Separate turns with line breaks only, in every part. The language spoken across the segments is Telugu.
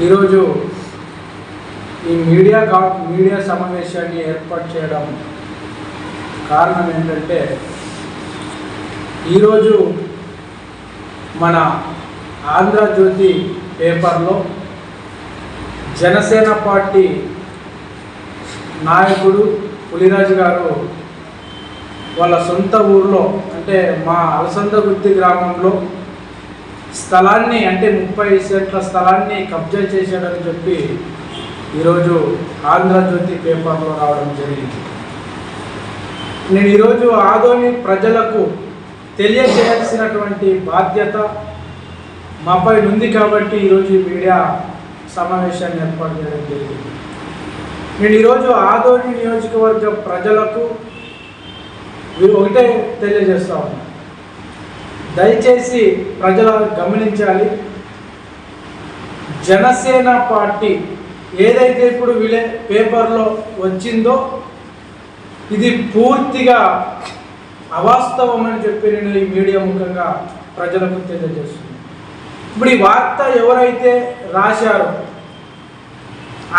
ఈరోజు ఈ మీడియా కా మీడియా సమావేశాన్ని ఏర్పాటు చేయడం కారణం ఏంటంటే ఈరోజు మన ఆంధ్రజ్యోతి పేపర్లో జనసేన పార్టీ నాయకుడు పులిరాజు గారు వాళ్ళ సొంత ఊర్లో అంటే మా అలసందగుత్తి గ్రామంలో స్థలాన్ని అంటే ముప్పై సెంట్ల స్థలాన్ని కబ్జా చేశాడని చెప్పి ఈరోజు ఆంధ్రజ్యోతి పేపర్లో రావడం జరిగింది. నేను ఈరోజు ఆదోని ప్రజలకు తెలియజేయాల్సినటువంటి బాధ్యత మాపై ఉంది కాబట్టి ఈరోజు ఈ మీడియా సమావేశాన్ని ఏర్పాటు చేయడం జరిగింది. నేను ఈరోజు ఆదోని నియోజకవర్గ ప్రజలకు మీరు ఒకటే తెలియజేస్తా ఉన్నాను దయచేసి ప్రజలు గమనించాలి. జనసేన పార్టీ ఏదైతే ఇప్పుడు విలే పేపర్లో వచ్చిందో ఇది పూర్తిగా అవాస్తవం అని చెప్పి నేను ఈ మీడియా ముఖంగా ప్రజలకు తెలియజేస్తున్నాను. ఇప్పుడు ఈ వార్త ఎవరైతే రాశారో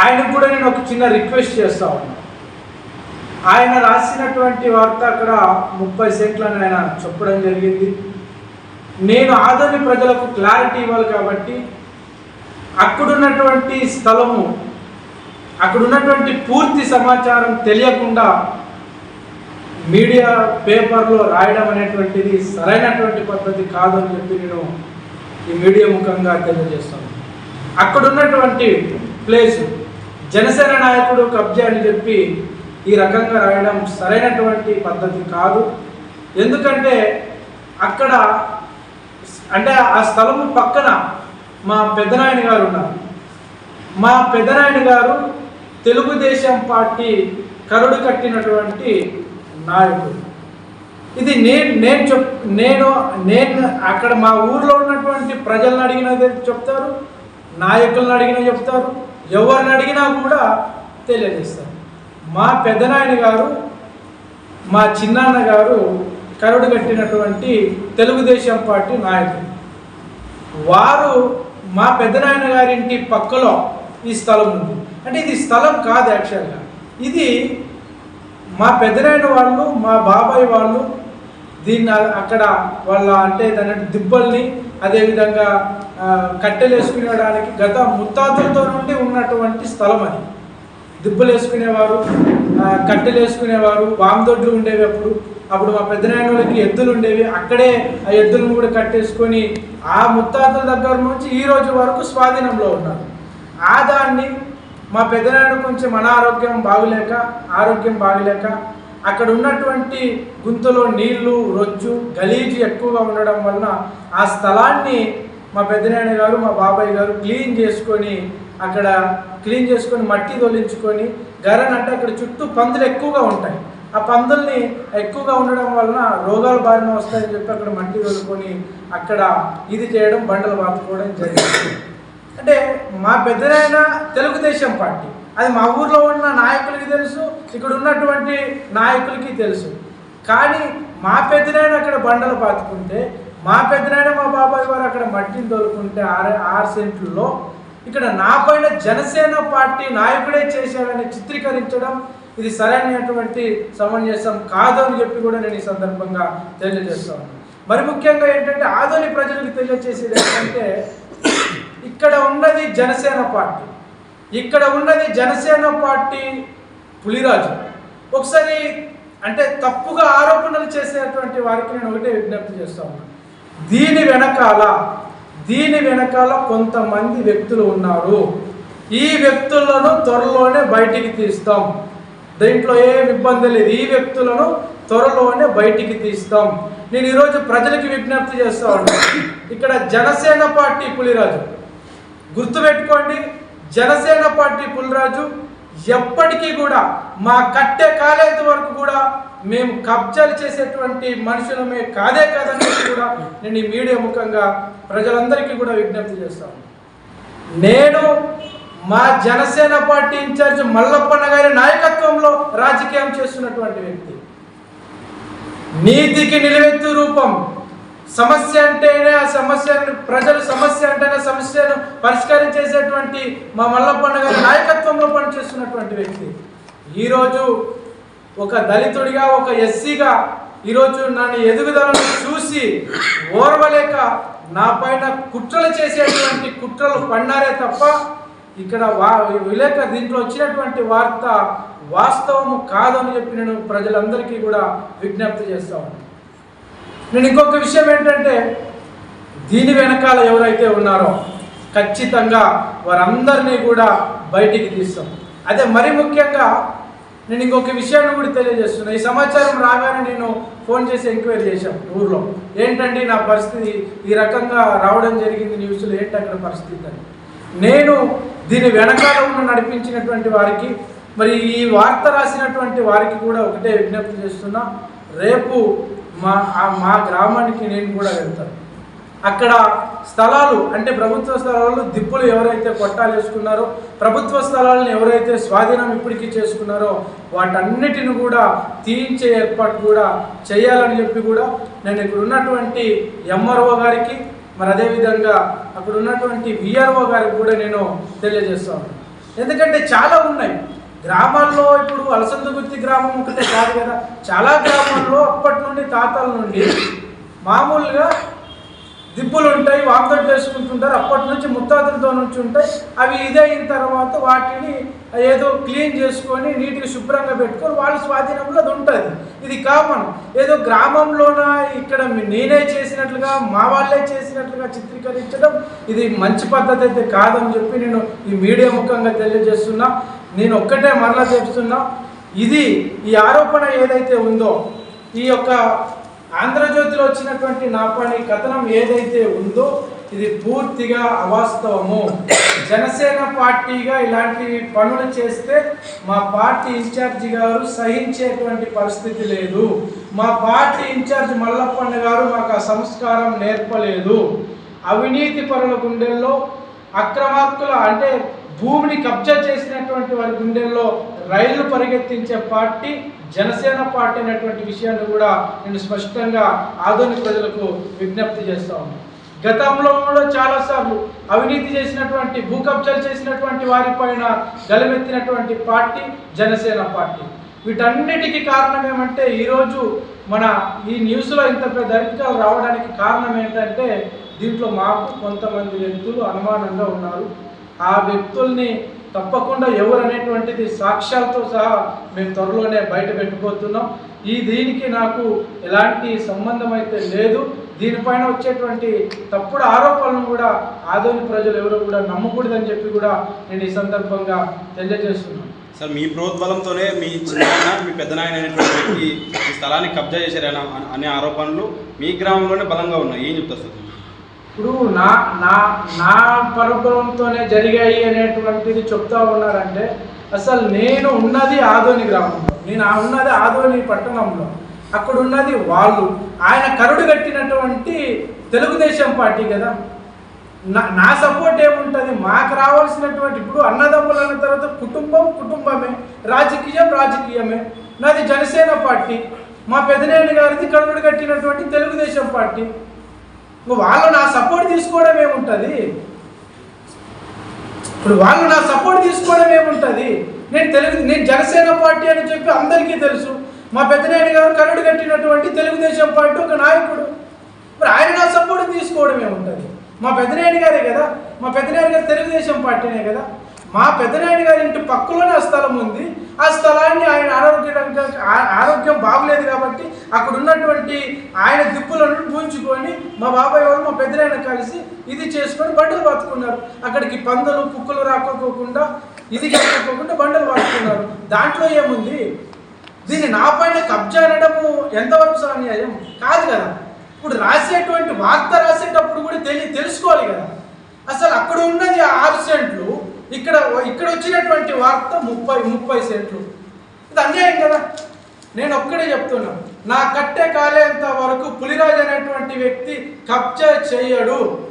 ఆయనకు కూడా నేను ఒక చిన్న రిక్వెస్ట్ చేస్తా ఉన్నా. ఆయన రాసినటువంటి వార్త అక్కడ ముప్పై సెంట్లని ఆయన చెప్పడం జరిగింది. నేను ఆదరణ ప్రజలకు క్లారిటీ ఇవ్వాలి కాబట్టి అక్కడున్నటువంటి స్థలము అక్కడున్నటువంటి పూర్తి సమాచారం తెలియకుండా మీడియా పేపర్లో రాయడం అనేటువంటిది సరైనటువంటి పద్ధతి కాదు అని చెప్పి నేను ఈ మీడియా ముఖంగా తెలియజేస్తాను. అక్కడున్నటువంటి ప్లేస్ జనసేన నాయకుడు కబ్జా అని చెప్పి ఈ రకంగా రాయడం సరైనటువంటి పద్ధతి కాదు. ఎందుకంటే అక్కడ అంటే ఆ స్థలము పక్కన మా పెద్దనాయన గారు ఉన్నారు. మా పెద్దనాయన గారు తెలుగుదేశం పార్టీ కరుడు కట్టినటువంటి నాయకుడు. ఇది నేను నేను చెప్ నేను నేను అక్కడ మా ఊర్లో ఉన్నటువంటి ప్రజలను అడిగినా చెప్తారు నాయకులను అడిగినా చెప్తారు ఎవరిని అడిగినా కూడా తెలియజేస్తారు. మా పెద్దనాయన గారు మా చిన్నాన్న గారు కరుడు కట్టినటువంటి తెలుగుదేశం పార్టీ నాయకుడు వారు మా పెద్దనాయన గారింటి పక్కలో ఈ స్థలం ఉంది. అంటే ఇది స్థలం కాదు యాక్చువల్గా. ఇది మా పెద్దనాయన వాళ్ళు మా బాబాయ్ వాళ్ళు దీన్ని అక్కడ వాళ్ళ అంటే దాని దిబ్బల్ని అదేవిధంగా కట్టెలు వేసుకునేడానికి గత ముత్తాతలతో నుండి ఉన్నటువంటి స్థలం అది. దిబ్బలు వేసుకునేవారు కట్టెలు వేసుకునేవారు వామదొడ్లు ఉండేవి అప్పుడు. అప్పుడు మా పెద్దనాయన వాళ్ళకి ఎద్దులు ఉండేవి. అక్కడే ఆ ఎద్దులను కూడా కట్టేసుకొని ఆ ముత్తాతల దగ్గర నుంచి ఈ రోజు వరకు స్వాధీనంలో ఉన్నారు. ఆ దాన్ని మా పెద్దనాయన కొంచెం అనారోగ్యం బాగులేక ఆరోగ్యం బాగులేక అక్కడ ఉన్నటువంటి గుంతలో నీళ్ళు రొచ్చు గలీజు ఎక్కువగా ఉండడం వలన ఆ స్థలాన్ని మా పెద్దనాయన గారు మా బాబాయ్ గారు క్లీన్ చేసుకొని అక్కడ క్లీన్ చేసుకొని మట్టి తొలించుకొని గరన్ అంటే అక్కడ చుట్టూ పందులు ఎక్కువగా ఉంటాయి. ఆ పందుల్ని ఎక్కువగా ఉండడం వలన రోగాల బారిన వస్తాయని చెప్పి అక్కడ మట్టి తోలుకొని అక్కడ ఇది చేయడం బండలు పాతుకోవడం జరిగింది. అంటే మా పెద్దనాయన తెలుగుదేశం పార్టీ. అది మా ఊర్లో ఉన్న నాయకులకి తెలుసు ఇక్కడ ఉన్నటువంటి నాయకులకి తెలుసు. కానీ మా పెద్దనాయన అక్కడ బండలు పాతుకుంటే మా పెద్దనాయన మా బాబాయ్ వారు అక్కడ మట్టిని తోలుకుంటే ఆరు ఆరు సెంట్లలో ఇక్కడ నా పైన జనసేన పార్టీ నాయకుడే చేశాడని చిత్రీకరించడం ఇది సరైనటువంటి సమంజసం కాదని చెప్పి కూడా నేను ఈ సందర్భంగా తెలియజేస్తాను మరి ముఖ్యంగా ఏంటంటే ఆదోని ప్రజలకు తెలియజేసేది ఏంటంటే ఇక్కడ ఉన్నది జనసేన పార్టీ. ఇక్కడ ఉన్నది జనసేన పార్టీ పులిరాజు. ఒకసారి అంటే తప్పుగా ఆరోపణలు చేసేటువంటి వారికి నేను ఒకటే విజ్ఞప్తి చేస్తా ఉన్నాను దీని వెనకాల దీని వెనకాల కొంతమంది వ్యక్తులు ఉన్నారు. ఈ వ్యక్తులను త్వరలోనే బయటికి తీస్తాం. దీంట్లో ఏం ఇబ్బంది లేదు. ఈ వ్యక్తులను త్వరలోనే బయటికి తీస్తాం. నేను ఈరోజు ప్రజలకి విజ్ఞప్తి చేస్తా ఇక్కడ జనసేన పార్టీ పులిరాజు. గుర్తుపెట్టుకోండి జనసేన పార్టీ పులిరాజు ఎప్పటికీ కూడా మా కట్టె కాలేంత వరకు కూడా మేము కబ్జాలు చేసేటువంటి మనుషులమే కాదే కాదని కూడా నేను ఈ మీడియా ముఖంగా ప్రజలందరికీ కూడా విజ్ఞప్తి చేస్తాను నేను మా జనసేన పార్టీ ఇన్ఛార్జ్ మల్లప్పన్న గారి నాయకత్వంలో రాజకీయం చేస్తున్నటువంటి వ్యక్తి. నీతికి నిలువెత్తు రూపం. సమస్య అంటేనే ఆ సమస్య ప్రజలు సమస్య అంటే పరిష్కరించేసేటువంటి మా మల్లప్పన్న గారి నాయకత్వంలో పనిచేస్తున్నటువంటి వ్యక్తి. ఈరోజు ఒక దళితుడిగా ఒక ఎస్సీగా ఈరోజు నన్ను ఎదుగుదలను చూసి ఓర్వలేక నా పైన కుట్రలు చేసేటువంటి కుట్రలు పడినారే తప్ప ఇక్కడ వా విలేక దీంట్లో వచ్చినటువంటి వార్త వాస్తవము కాదని చెప్పి నేను ప్రజలందరికీ కూడా విజ్ఞప్తి చేస్తా ఉన్నాను నేను ఇంకొక విషయం ఏంటంటే దీని వెనకాల ఎవరైతే ఉన్నారో ఖచ్చితంగా వారందరినీ కూడా బయటికి తీస్తాం. అదే మరి ముఖ్యంగా నేను ఇంకొక విషయాన్ని కూడా తెలియజేస్తున్నా. ఈ సమాచారం రాగానే నేను ఫోన్ చేసి ఎంక్వైరీ చేశాం ఊర్లో. ఏంటండి నా పరిస్థితి? ఈ రకంగా రావడం జరిగింది న్యూస్లో. ఏంటి అక్కడ పరిస్థితి అని. నేను దీని వెనకాల ఉన్న నడిపించినటువంటి వారికి మరి ఈ వార్త రాసినటువంటి వారికి కూడా ఒకటే విజ్ఞప్తి చేస్తున్నా. రేపు మా మా గ్రామానికి నేను కూడా వెళ్తాను. అక్కడ స్థలాలు అంటే ప్రభుత్వ స్థలాలు దిప్పులు ఎవరైతే కొట్టాలు వేసుకున్నారో ప్రభుత్వ స్థలాలను ఎవరైతే స్వాధీనం ఇప్పటికీ చేసుకున్నారో వాటన్నిటిని కూడా తీయించే ఏర్పాటు కూడా చేయాలని చెప్పి కూడా నేను ఇక్కడ ఉన్నటువంటి ఎంఆర్ఓ గారికి మరి అదేవిధంగా అక్కడ ఉన్నటువంటి విఆర్ఓ గారికి కూడా నేను తెలియజేస్తాను ఎందుకంటే చాలా ఉన్నాయి. గ్రామాల్లో ఇప్పుడు అలసందగుత్తి గ్రామం ఒకటే కాదు కదా. చాలా గ్రామాల్లో అప్పటి నుండి తాతల నుండి మామూలుగా దిబ్బులు ఉంటాయి వాంతలు చేసుకుంటుంటారు. అప్పటి నుంచి ముత్తాతలతో నుంచి ఉంటాయి. అవి ఇదైన తర్వాత వాటిని ఏదో క్లీన్ చేసుకొని నీటికి శుభ్రంగా పెట్టుకొని వాళ్ళ స్వాధీనంలో అది ఉంటుంది. ఇది కామన్. ఏదో గ్రామంలోన ఇక్కడ నేనే చేసినట్లుగా మా వాళ్ళే చేసినట్లుగా చిత్రీకరించడం ఇది మంచి పద్ధతి అయితే కాదని చెప్పి నేను ఈ మీడియా ముఖంగా తెలియజేస్తున్నా. నేను ఒక్కటే మరలా చెప్తున్నా. ఇది ఈ ఆరోపణ ఏదైతే ఉందో ఈ యొక్క ఆంధ్రజ్యోతిలో వచ్చినటువంటి నా పని కథనం ఏదైతే ఉందో ఇది పూర్తిగా అవాస్తవము. జనసేన పార్టీగా ఇలాంటి పనులు చేస్తే మా పార్టీ ఇన్ఛార్జి గారు సహించేటువంటి పరిస్థితి లేదు. మా పార్టీ ఇన్ఛార్జ్ మల్లప్పన్న గారు మాకు ఆ సంస్కారం నేర్పలేదు. అవినీతి పరుల గుండెల్లో అక్రమార్కుల అంటే భూమిని కబ్జా చేసినటువంటి వారి గుండెల్లో రైళ్ళు పరిగెత్తించే పార్టీ జనసేన పార్టీ అనేటువంటి విషయాన్ని కూడా నేను స్పష్టంగా ఆధునిక ప్రజలకు విజ్ఞప్తి చేస్తా ఉన్నాను గతంలో కూడా చాలాసార్లు అవినీతి చేసినటువంటి భూ కబ్జాలు చేసినటువంటి వారిపైన గలమెత్తినటువంటి పార్టీ జనసేన పార్టీ. వీటన్నిటికీ కారణం ఏమంటే ఈరోజు మన ఈ న్యూస్లో ఇంత పెద్ద అరికాలు రావడానికి కారణం ఏంటంటే దీంట్లో మాకు కొంతమంది వ్యక్తులు అనుమానంగా ఉన్నారు. ఆ వ్యక్తుల్ని తప్పకుండా ఎవరు అనేటువంటిది సాక్ష్యాలతో సహా మేము త్వరలోనే బయట పెట్టుకోతున్నాం. ఈ దీనికి నాకు ఎలాంటి సంబంధం అయితే లేదు. దీనిపైన వచ్చేటువంటి తప్పుడు ఆరోపణలను కూడా ఆదోని ప్రజలు ఎవరు కూడా నమ్మకూడదని చెప్పి కూడా నేను ఈ సందర్భంగా తెలియజేస్తున్నాను.
సార్ మీ ప్రోద్బలంతోనే మీ చిన్న మీ పెద్దనాయన అనేటువంటి వ్యక్తి ఈ స్థలాన్ని కబ్జా చేశారని అనే ఆరోపణలు మీ గ్రామంలోనే బలంగా ఉన్నాయి. ఏం చెప్తారు సార్?
ఇప్పుడు నా నా నా పరపరంతోనే జరిగాయి అనేటువంటిది చెప్తా ఉన్నారంటే అసలు నేను ఉన్నది ఆదోని గ్రామంలో నేను ఉన్నది ఆదోని పట్టణంలో అక్కడ ఉన్నది వాళ్ళు ఆయన కరుడు కట్టినటువంటి తెలుగుదేశం పార్టీ కదా. నా నా సపోర్ట్ ఏముంటుంది? మాకు రావాల్సినటువంటి ఇప్పుడు అన్నదమ్ములు అన్న తర్వాత కుటుంబం కుటుంబమే రాజకీయం రాజకీయమే. నాది జనసేన పార్టీ మా పెదనేని గారిది కరుడు కట్టినటువంటి తెలుగుదేశం పార్టీ. వాళ్ళు నా సపోర్ట్ తీసుకోవడం ఏముంటుంది? ఇప్పుడు వాళ్ళు నా సపోర్ట్ తీసుకోవడం ఏముంటుంది? నేను తెలుగు నేను జనసేన పార్టీ అని చెప్పి అందరికీ తెలుసు. మా పెద్దనాయన గారు కరుడు కట్టినటువంటి తెలుగుదేశం పార్టీ ఒక నాయకుడు. మరి ఆయన నా సపోర్ట్ తీసుకోవడం ఏముంటుంది? మా పెద్దనాయుడు గారే కదా? మా పెద్దనాయన గారు తెలుగుదేశం పార్టీనే కదా? మా పెద్దనాయన గారి ఇంటి పక్కలోనే ఆ స్థలం ఉంది. ఆ స్థలాన్ని ఆయన ఆరోగ్యంగా ఆరోగ్యం బాగులేదు కాబట్టి అక్కడ ఉన్నటువంటి ఆయన దిప్పులను పూంచుకొని మా బాబాయ్ వాళ్ళు మా పెద్దలైన కలిసి ఇది చేసుకొని బండలు పట్టుకున్నారు అక్కడికి పందలు కుక్కలు రాకపోకుండా ఇది కట్టుకోకుండా బండలు పట్టుకున్నారు దాంట్లో ఏముంది? దీన్ని నా పైన కబ్జా అనడము ఎంతవరకు అన్యాయం కాదు కదా. ఇప్పుడు రాసేటువంటి వార్త రాసేటప్పుడు కూడా తెలి తెలుసుకోవాలి కదా. అసలు అక్కడ ఉన్నది ఆరు సెంట్లు ఇక్కడ ఇక్కడ వచ్చినటువంటి వార్త ముప్పై ముప్పై సెంట్లు. ఇది అన్యాయం కదా? నేను ఒక్కడే చెప్తున్నా. నా కట్టె కాలేంత వరకు పులిరాజు అనేటువంటి వ్యక్తి కబ్జా చేయడు.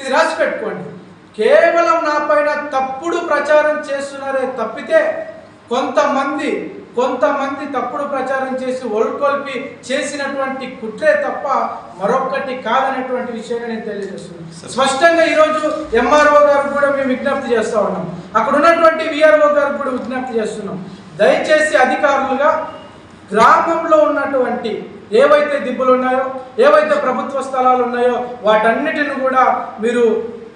ఇది రాసి పెట్టుకోండి. కేవలం నా పైన తప్పుడు ప్రచారం చేస్తున్నారే తప్పితే కొంతమంది కొంతమంది తప్పుడు ప్రచారం చేసి ఒలుకొల్పి చేసినటువంటి కుట్రే తప్ప మరొకటి కాదనేటువంటి విషయాన్ని నేను తెలియజేస్తున్నాను. స్పష్టంగా ఈరోజు ఎంఆర్ఓ గారు కూడా మేము విజ్ఞప్తి చేస్తా ఉన్నాం. అక్కడ ఉన్నటువంటి విఆర్ఓ గారు కూడా విజ్ఞప్తి చేస్తున్నాం. దయచేసి అధికారులుగా గ్రామంలో ఉన్నటువంటి ఏవైతే దిబ్బలు ఉన్నాయో ఏవైతే ప్రభుత్వ స్థలాలు ఉన్నాయో వాటన్నిటిని కూడా మీరు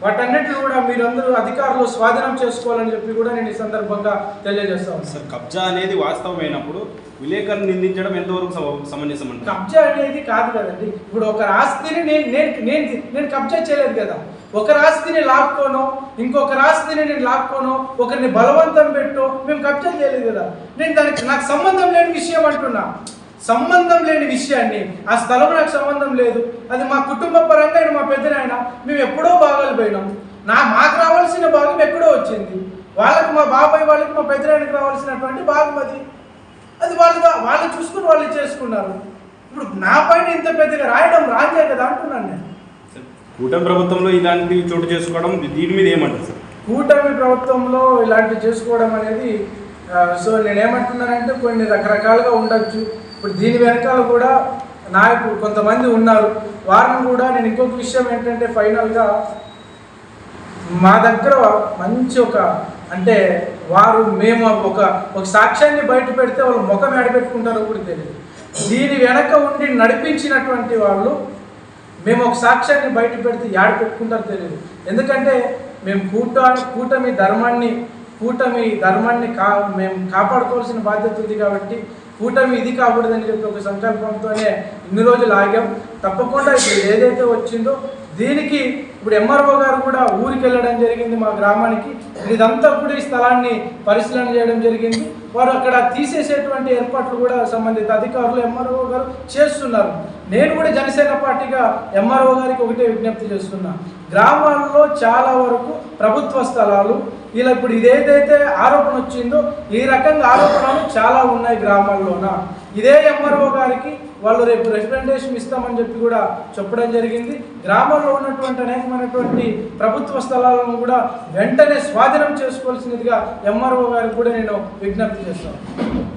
వాటన్నిటిని కూడా మీరందరూ అధికారులు స్వాధీనం చేసుకోవాలని చెప్పి కూడా నేను ఈ సందర్భంగా తెలియజేస్తా ఉన్నాను
సార్ కబ్జా అనేది వాస్తవమైనప్పుడు విలేకరుని నిందించడం ఎంతవరకు సమ- సమంజసం
కబ్జా అనేది కాదు కదండి. ఇప్పుడు ఒక ఆస్తిని నేను నేను నేను నేను కబ్జా చేయలేదు కదా. ఒక ఆస్తిని లాక్కోను ఇంకొక ఆస్తిని నేను లాక్కోను ఒకరిని బలవంతం పెట్టు మేము కబ్జా చేయలేదు కదా. నేను దానికి నాకు సంబంధం లేని విషయం అంటున్నా. సంబంధం లేని విషయాన్ని ఆ స్థలం నాకు సంబంధం లేదు. అది మా కుటుంబ పరంగా ఆయన మా పెద్దనాయన మేము ఎప్పుడో భాగాలు పోయినాం. నా మాకు రావాల్సిన భాగం ఎక్కడో వచ్చింది. వాళ్ళకి మా బాబాయ్ వాళ్ళకి మా పెద్దనాయనకి రావాల్సినటువంటి భాగం అది. అది వాళ్ళుగా వాళ్ళు చూసుకుని వాళ్ళు చేసుకున్నారు. ఇప్పుడు నా పైన ఇంత పెద్దగా రాయడం రాజే కదా అంటున్నాను నేను.
కూటమి ప్రభుత్వంలో ఇలాంటివి చోటు చేసుకోవడం దీని మీద ఏమంటారు సార్?
కూటమి ప్రభుత్వంలో ఇలాంటివి చేసుకోవడం అనేది సో నేనేమంటున్నానంటే కొన్ని రకరకాలుగా ఉండొచ్చు. ఇప్పుడు దీని వెనకాల కూడా నాయకులు కొంతమంది ఉన్నారు. వారిని కూడా నేను ఇంకొక విషయం ఏంటంటే ఫైనల్గా మా దగ్గర మంచి ఒక అంటే వారు మేము ఒక ఒక సాక్ష్యాన్ని బయట పెడితే వాళ్ళు ముఖం ఎడబెట్టుకుంటారో కూడా తెలియదు. దీని వెనక ఉండి నడిపించినటువంటి వాళ్ళు మేము ఒక సాక్ష్యాన్ని బయట పెడితే యాడ పెట్టుకుంటారో తెలియదు. ఎందుకంటే మేము కూట కూటమి ధర్మాన్ని కూటమి ధర్మాన్ని కా మేము కాపాడుకోవాల్సిన బాధ్యత ఉంది కాబట్టి కూటమి ఇది కాకూడదని చెప్పి ఒక సంకల్పంతోనే ఇన్ని రోజులు ఆగాం. తప్పకుండా ఇప్పుడు ఏదైతే వచ్చిందో దీనికి ఇప్పుడు ఎంఆర్ఓ గారు కూడా ఊరికి వెళ్ళడం జరిగింది మా గ్రామానికి. ఇదంతా కూడా ఈ స్థలాన్ని పరిశీలన చేయడం జరిగింది. వారు అక్కడ తీసేసేటువంటి ఏర్పాట్లు కూడా సంబంధిత అధికారులు ఎంఆర్ఓ గారు చేస్తున్నారు. నేను కూడా జనసేన పార్టీగా ఎంఆర్ఓ గారికి ఒకటే విజ్ఞప్తి చేస్తున్నా. గ్రామాల్లో చాలా వరకు ప్రభుత్వ స్థలాలు ఇలా ఇప్పుడు ఇదేదైతే ఆరోపణ వచ్చిందో ఈ రకంగా ఆరోపణలు చాలా ఉన్నాయి గ్రామాల్లోన. ఇదే ఎంఆర్ఓ గారికి వాళ్ళు రేపు రిప్రజెంటేషన్ ఇస్తామని చెప్పి కూడా చెప్పడం జరిగింది. గ్రామంలో ఉన్నటువంటి అనేకమైనటువంటి ప్రభుత్వ స్థలాలను కూడా వెంటనే స్వాధీనం చేసుకోవాల్సినదిగా ఎంఆర్ఓ గారికి కూడా నేను విజ్ఞప్తి చేస్తాను.